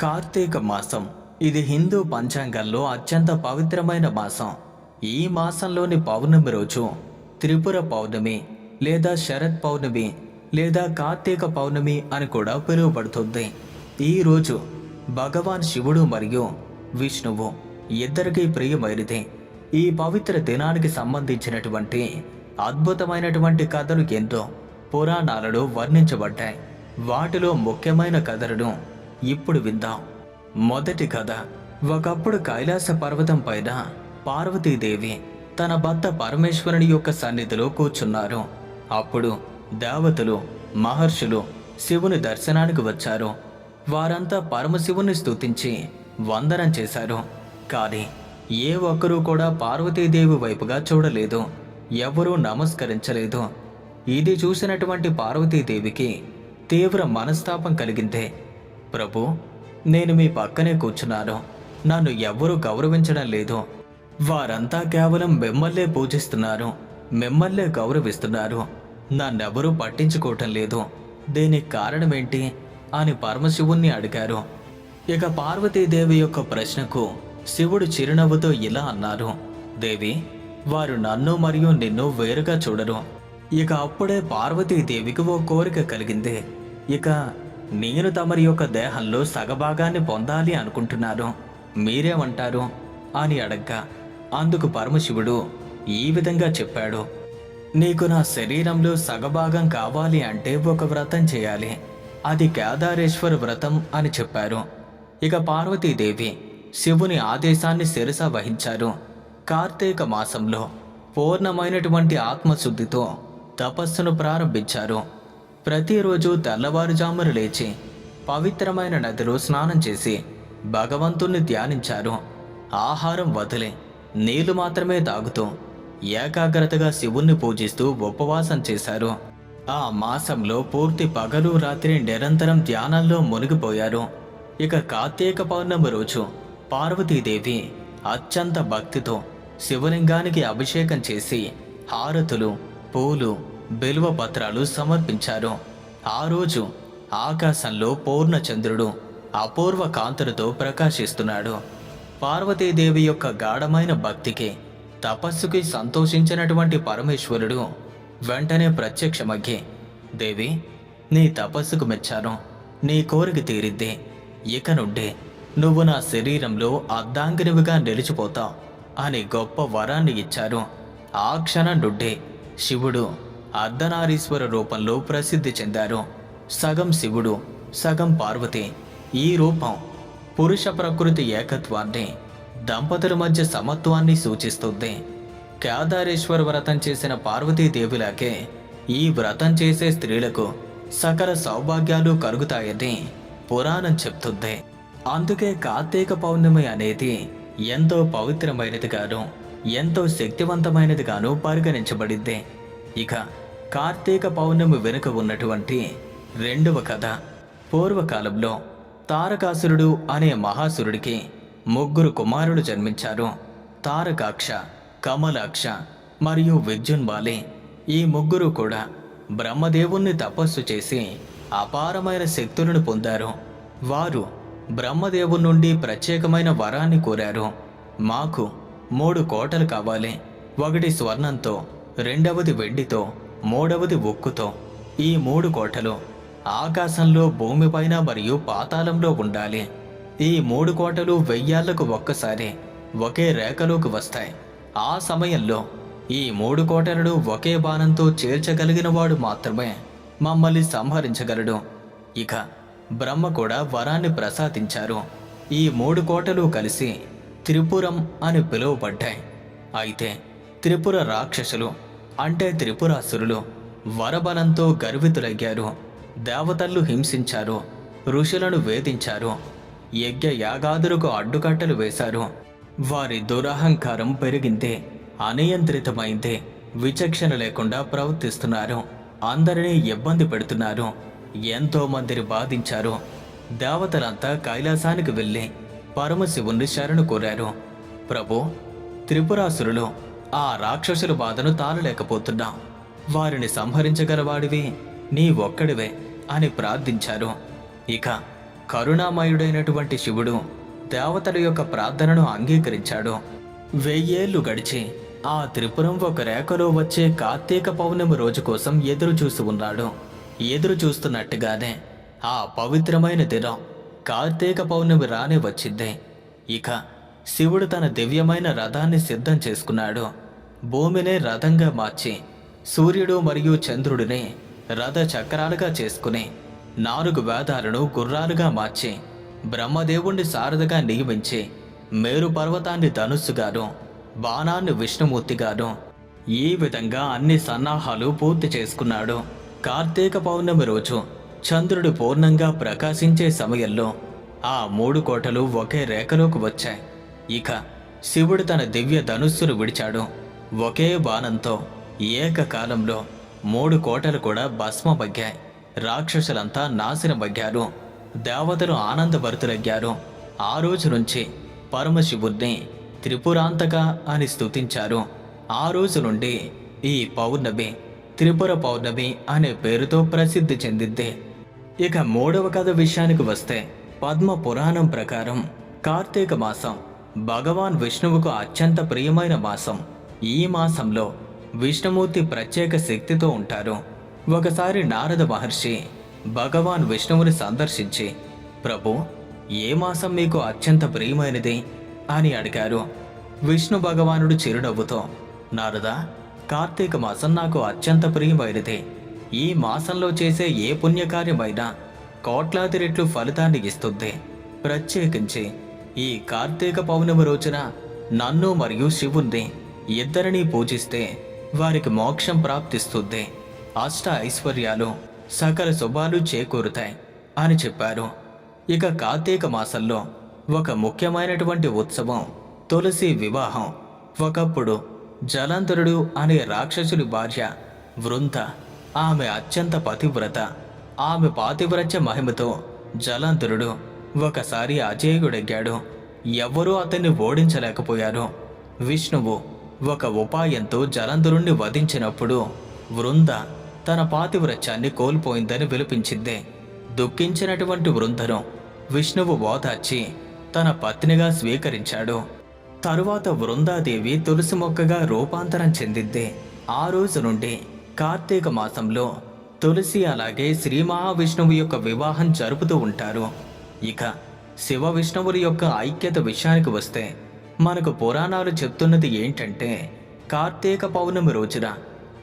కార్తీక మాసం. ఇది హిందూ పంచాంగంలో అత్యంత పవిత్రమైన మాసం. ఈ మాసంలోని పౌర్ణమి రోజు త్రిపుర పౌర్ణమి లేదా శరత్ పౌర్ణమి లేదా కార్తీక పౌర్ణమి అని కూడా పిలువబడుతుంది. ఈ రోజు భగవాన్ శివుడు మరియు విష్ణువు ఇద్దరికీ ప్రియమైనది. ఈ పవిత్ర దినానికి సంబంధించినటువంటి అద్భుతమైనటువంటి కథలు ఎంతో పురాణాలలో వర్ణించబడ్డాయి. వాటిలో ముఖ్యమైన కథలను ఇప్పుడు విందాం. మొదటి కథ. ఒకప్పుడు కైలాస పర్వతం పైన పార్వతీదేవి తన భర్త పరమేశ్వరుని యొక్క సన్నిధిలో కూర్చున్నారు. అప్పుడు దేవతలు మహర్షులు శివుని దర్శనానికి వచ్చారు. వారంతా పరమశివుని స్తుతించి వందనం చేశారు. కానీ ఏ ఒక్కరూ కూడా పార్వతీదేవి వైపుగా చూడలేదు. ఎవరూ నమస్కరించలేదు. ఇది చూసినటువంటి పార్వతీదేవికి తీవ్ర మనస్తాపం కలిగింది. ప్రభు నేను మీ పక్కనే కూర్చున్నాను. నన్ను ఎవ్వరూ గౌరవించడం లేదు. వారంతా కేవలం మిమ్మల్నే పూజిస్తున్నారు. మిమ్మల్నే గౌరవిస్తున్నారు. నన్నెవరూ పట్టించుకోవటం లేదు. దీనికి కారణమేంటి అని పరమశివుణ్ణి అడిగారు. ఇక పార్వతీదేవి యొక్క ప్రశ్నకు శివుడు చిరునవ్వుతో ఇలా అన్నారు. దేవి వారు నన్ను మరియు నిన్ను వేరుగా చూడరు. ఇక అప్పుడే పార్వతీదేవికి ఓ కోరిక కలిగింది. ఇక నేను తమరి యొక్క దేహంలో సగభాగాన్ని పొందాలి అనుకుంటున్నాను. మీరేమంటారు అని అడగ్గా. అందుకు పరమశివుడు ఈ విధంగా చెప్పాడు. నీకు నా శరీరంలో సగభాగం కావాలి అంటే ఒక వ్రతం చేయాలి. అది కేదారేశ్వర వ్రతం అని చెప్పారు. ఇక పార్వతీదేవి శివుని ఆదేశాన్ని శిరస వహించారు. కార్తీక మాసంలో పూర్ణమైనటువంటి ఆత్మశుద్ధితో తపస్సును ప్రారంభించారు. ప్రతిరోజు తెల్లవారుజామున లేచి పవిత్రమైన నదిలో స్నానం చేసి భగవంతుణ్ణి ధ్యానించారు. ఆహారం వదిలి నీళ్ళు మాత్రమే తాగుతూ ఏకాగ్రతగా శివుణ్ణి పూజిస్తూ ఉపవాసం చేశారు. ఆ మాసంలో పూర్తి పగలు రాత్రి నిరంతరం ధ్యానంలో మునిగిపోయారు. ఇక కార్తీక పౌర్ణమి రోజు పార్వతీదేవి అత్యంత భక్తితో శివలింగానికి అభిషేకం చేసి హారతులు పూలు బిల్వ పత్రాలు సమర్పించారు. ఆ రోజు ఆకాశంలో పూర్ణచంద్రుడు అపూర్వ కాంతులతో ప్రకాశిస్తున్నాడు. పార్వతీదేవి యొక్క గాఢమైన భక్తికి తపస్సుకి సంతోషించినటువంటి పరమేశ్వరుడు వెంటనే ప్రత్యక్షమగ్గి దేవి నీ తపస్సుకు మెచ్చాను. నీ కోరిక తీరిద్ది. ఇక నుండి నువ్వు నా శరీరంలో అర్ధాంగినివిగా నిలిచిపోతావు అని గొప్ప వరాన్ని ఇచ్చారు. ఆ క్షణం నుండి శివుడు అర్ధనారీశ్వర రూపంలో ప్రసిద్ధి చెందారు. సగం శివుడు సగం పార్వతి. ఈ రూపం పురుష ప్రకృతి ఏకత్వాన్ని దంపతుల మధ్య సమత్వాన్ని సూచిస్తుంది. కేదారేశ్వర వ్రతం చేసిన పార్వతీదేవిలాగే ఈ వ్రతం చేసే స్త్రీలకు సకల సౌభాగ్యాలు కలుగుతాయని పురాణం చెప్తుంది. అందుకే కార్తీక పౌర్ణమి అనేది ఎంతో పవిత్రమైనదిగాను ఎంతో శక్తివంతమైనదిగాను పరిగణించబడింది. ఇక కార్తీక పౌర్ణమి వెనుక ఉన్నటువంటి రెండవ కథ. పూర్వకాలంలో తారకాసురుడు అనే మహాసురుడికి ముగ్గురు కుమారులు జన్మించారు. తారకాక్ష కమలాక్ష మరియు విద్యున్బాలి ఈ ముగ్గురు కూడా బ్రహ్మదేవుణ్ణి తపస్సు చేసి అపారమైన శక్తులను పొందారు. వారు బ్రహ్మదేవు నుండి ప్రత్యేకమైన వరాన్ని కోరారు. మాకు మూడు కోటలు కావాలి. ఒకటి స్వర్ణంతో రెండవది వెండితో మూడవది ఉక్కుతో. ఈ మూడు కోటలు ఆకాశంలో భూమిపైన మరియు పాతాళంలో ఉండాలి. ఈ మూడు కోటలు వెయ్యాళ్ళకు ఒక్కసారి ఒకే రేఖలోకి వస్తాయి. ఆ సమయంలో ఈ మూడు కోటలను ఒకే బాణంతో చేర్చగలిగిన వాడు మాత్రమే మమ్మల్ని సంహరించగలడు. ఇక బ్రహ్మ కూడా వరాన్ని ప్రసాదించారు. ఈ మూడు కోటలు కలిసి త్రిపురం అని పిలువబడ్డాయి. అయితే త్రిపుర రాక్షసులు అంటే త్రిపురాసురులు వరబలంతో గర్వితులయ్యారు. దేవతలు హింసించారు. ఋషులను వేధించారు. యజ్ఞ యాగాదులకు అడ్డుకట్టలు వేశారు. వారి దురహంకారం పెరిగింది. అనియంత్రితమైంది. విచక్షణ లేకుండా ప్రవర్తిస్తున్నారు. అందరినీ ఇబ్బంది పెడుతున్నారు. ఎంతో మందిని బాధించారు. దేవతలంతా కైలాసానికి వెళ్ళి పరమశివుణ్ణి శరణు కోరారు. ప్రభు త్రిపురాసురులు ఆ రాక్షసుల బాధను తాళలేకపోతున్నాం వారిని సంహరించగలవాడివి నీ ఒక్కడివే అని ప్రార్థించారు. ఇక కరుణామయుడైనటువంటి శివుడు దేవతల యొక్క ప్రార్థనను అంగీకరించాడు. వెయ్యేళ్ళు గడిచి ఆ త్రిపురం ఒక రేఖలో వచ్చే కార్తీక పౌర్ణమి రోజు కోసం ఎదురు చూసి ఉన్నాడు. ఎదురు చూస్తున్నట్టుగానే ఆ పవిత్రమైన దినం కార్తీక పౌర్ణమి రానే వచ్చింది. ఇక శివుడు తన దివ్యమైన రథాన్ని సిద్ధం చేసుకున్నాడు. భూమినే రథంగా మార్చి సూర్యుడు మరియు చంద్రుడిని రథ చక్రాలుగా చేసుకుని నాలుగు వేదాలను గుర్రాలుగా మార్చి బ్రహ్మదేవుణ్ణి సారథగా నియమించి మేరు పర్వతాన్ని ధనుస్సుగాను బాణాన్ని విష్ణుమూర్తిగాను ఈ విధంగా అన్ని సన్నాహాలు పూర్తి చేసుకున్నాడు. కార్తీక పౌర్ణమి రోజు చంద్రుడు పూర్ణంగా ప్రకాశించే సమయంలో ఆ మూడు కోటలు ఒకే రేఖలోకి వచ్చాయి. ఇక శివుడు తన దివ్య ధనుస్సును విడిచాడు. ఒకే బాణంతో ఏకకాలంలో మూడు కోటలు కూడా భస్మబగ్గాయి రాక్షసులంతా నాశనమగ్గారు దేవతలు ఆనందభరితులయ్యారు ఆ రోజు నుంచి పరమశివుణ్ణి త్రిపురాంతక అని స్తుతించారు. ఆ రోజు నుండి ఈ పౌర్ణమి త్రిపుర పౌర్ణమి అనే పేరుతో ప్రసిద్ధి చెందింది. ఇక మూడవ కథ విషయానికి వస్తే పద్మ పురాణం ప్రకారం కార్తీక మాసం భగవాన్ విష్ణువుకు అత్యంత ప్రియమైన మాసం. ఈ మాసంలో విష్ణుమూర్తి ప్రత్యేక శక్తితో ఉంటారు. ఒకసారి నారద మహర్షి భగవాన్ విష్ణువుని సందర్శించి ప్రభు ఏ మాసం మీకు అత్యంత ప్రియమైనది? అని అడిగారు. విష్ణు భగవానుడు చిరునవ్వుతో నారద కార్తీక మాసం నాకు అత్యంత ప్రియమైనది. ఈ మాసంలో చేసే ఏ పుణ్యకార్యమైనా కోట్లాది రెట్లు ఫలితాన్ని ఇస్తుంది. ప్రత్యేకించి ఈ కార్తీక పౌర్ణమి రోజున నన్ను మరియు శివుణ్ణి ఇద్దరిని పూజిస్తే వారికి మోక్షం ప్రాప్తిస్తుంది. అష్ట ఐశ్వర్యాలు సకల శుభాలు చేకూరుతాయి అని చెప్పారు. ఇక కార్తీక మాసంలో ఒక ముఖ్యమైనటువంటి ఉత్సవం తులసి వివాహం. ఒకప్పుడు జలంధరుడు అనే రాక్షసుడి భార్య వృంద ఆమె అత్యంత పతివ్రత ఆమె పాతివ్రత్య మహిమతో జలంధరుడు ఒకసారి అజేయుడెగ్గాడు. ఎవ్వరూ అతన్ని ఓడించలేకపోయారు. విష్ణువు ఒక ఉపాయంతో జలంధరుణ్ణి వధించినప్పుడు వృంద తన పాతివ్రత్యాన్ని కోల్పోయిందని విలిపించింది. దుఃఖించినటువంటి వృందను విష్ణువు ఓదార్చి తన పత్నిగా స్వీకరించాడు. తరువాత వృందాదేవి తులసి మొక్కగా రూపాంతరం చెందింది. ఆ రోజు నుండి కార్తీక మాసంలో తులసి అలాగే శ్రీ మహావిష్ణువు యొక్క వివాహం జరుపుతూ ఉంటారు. ఇక శివ విష్ణువుల యొక్క ఐక్యత విషయానికి వస్తే మనకు పురాణాలు చెప్తున్నది ఏంటంటే కార్తీక పౌర్ణమి రోజున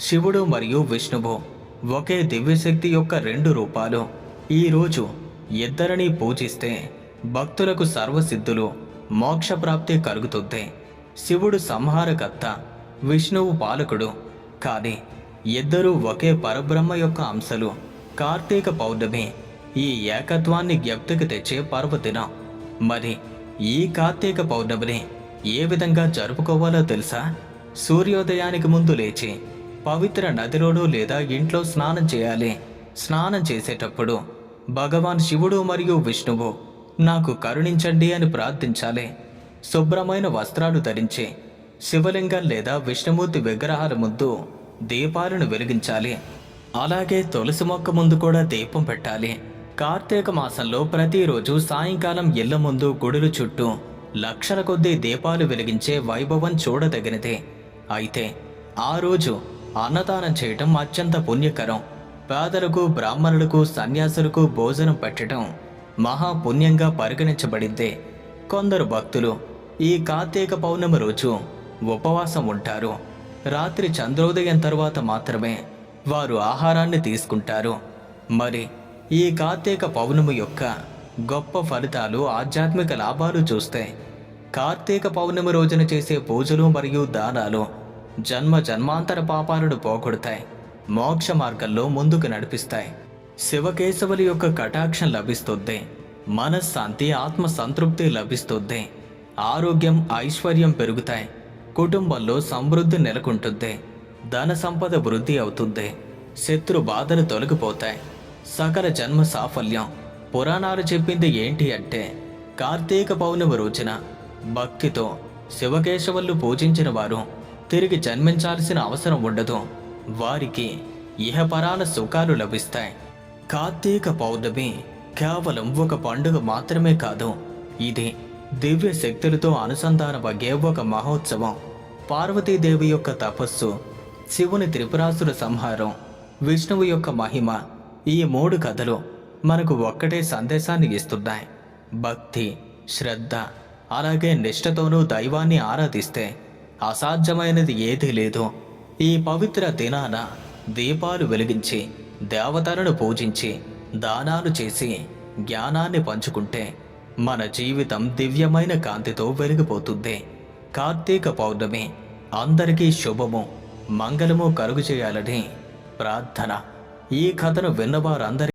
శివుడు మరియు విష్ణువు ఒకే దివ్యశక్తి యొక్క రెండు రూపాలు. ఈరోజు ఇద్దరిని పూజిస్తే భక్తులకు సర్వసిద్ధులు మోక్షప్రాప్తి కలుగుతుంది. శివుడు సంహారకర్త విష్ణువు పాలకుడు. కానీ ఇద్దరూ ఒకే పరబ్రహ్మ యొక్క అంశలు. కార్తీక పౌర్ణమి ఈ ఏకత్వాన్ని జ్ఞప్తికి తెచ్చే పర్వదినం. మరి ఈ కార్తీక పౌర్ణమిని ఏ విధంగా జరుపుకోవాలో తెలుసా? సూర్యోదయానికి ముందు లేచి పవిత్ర నదిలోనూ లేదా ఇంట్లో స్నానం చేయాలి. స్నానం చేసేటప్పుడు భగవాన్ శివుడు మరియు విష్ణువు నాకు కరుణించండి అని ప్రార్థించాలి. శుభ్రమైన వస్త్రాలు ధరించి శివలింగం లేదా విష్ణుమూర్తి విగ్రహాల ముందు దీపాలను వెలిగించాలి. అలాగే తులసి మొక్క ముందు కూడా దీపం పెట్టాలి. కార్తీక మాసంలో ప్రతిరోజు సాయంకాలం ఇళ్ళ ముందు గుడులు చుట్టూ లక్షల కొద్దీ దీపాలు వెలిగించే వైభవం చూడదగినదే. అయితే ఆ రోజు అన్నదానం చేయటం అత్యంత పుణ్యకరం. పేదలకు బ్రాహ్మణులకు సన్యాసులకు భోజనం పెట్టడం మహాపుణ్యంగా పరిగణించబడిందే. కొందరు భక్తులు ఈ కార్తీక పౌర్ణమి రోజు ఉపవాసం ఉంటారు. రాత్రి చంద్రోదయం తర్వాత మాత్రమే వారు ఆహారాన్ని తీసుకుంటారు. మరి ఈ కార్తీక పౌర్ణమి యొక్క గొప్ప ఫలితాలు ఆధ్యాత్మిక లాభాలు చూస్తాయి. కార్తీక పౌర్ణమి రోజున చేసే పూజలు మరియు దానాలు జన్మ జన్మాంతర పాపాలను పోగొడతాయి మోక్ష మార్గంలో ముందుకు నడిపిస్తాయి. శివకేశవుల యొక్క కటాక్షం లభిస్తుంది మనశ్శాంతి ఆత్మ సంతృప్తి లభిస్తుంది ఆరోగ్యం ఐశ్వర్యం పెరుగుతాయి కుటుంబంలో సమృద్ధి నెలకొంటుంది ధన సంపద వృద్ధి అవుతుంది శత్రు బాధలు తొలగిపోతాయి సకల జన్మ సాఫల్యం పురాణాలు చెప్పింది ఏంటి అంటే కార్తీక పౌర్ణమి రోజున భక్తితో శివకేశవులు పూజించిన వారు తిరిగి జన్మించాల్సిన అవసరం ఉండదు. వారికి ఇహపరాల సుఖాలు లభిస్తాయి. కార్తీక పౌర్ణమి కేవలం ఒక పండుగ మాత్రమే కాదు ఇది దివ్య శక్తులతో అనుసంధానమయ్యే ఒక మహోత్సవం. పార్వతీదేవి యొక్క తపస్సు శివుని త్రిపురాసుర సంహారం విష్ణువు యొక్క మహిమ ఈ మూడు కథలు మనకు ఒక్కటే సందేశాన్ని ఇస్తున్నాయి. భక్తి శ్రద్ధ అలాగే నిష్ఠతోనూ దైవాన్ని ఆరాధిస్తే అసాధ్యమైనది ఏదీ లేదు. ఈ పవిత్ర దినాన దీపాలు వెలిగించి దేవతలను పూజించి దానాలు చేసి జ్ఞానాన్ని పంచుకుంటే మన జీవితం దివ్యమైన కాంతితో వెలిగిపోతుంది. కార్తీక పౌర్ణమి అందరికీ శుభము మంగళము కలుగు చేయాలని ప్రార్థన. ఈ కథను విన్నవారందరి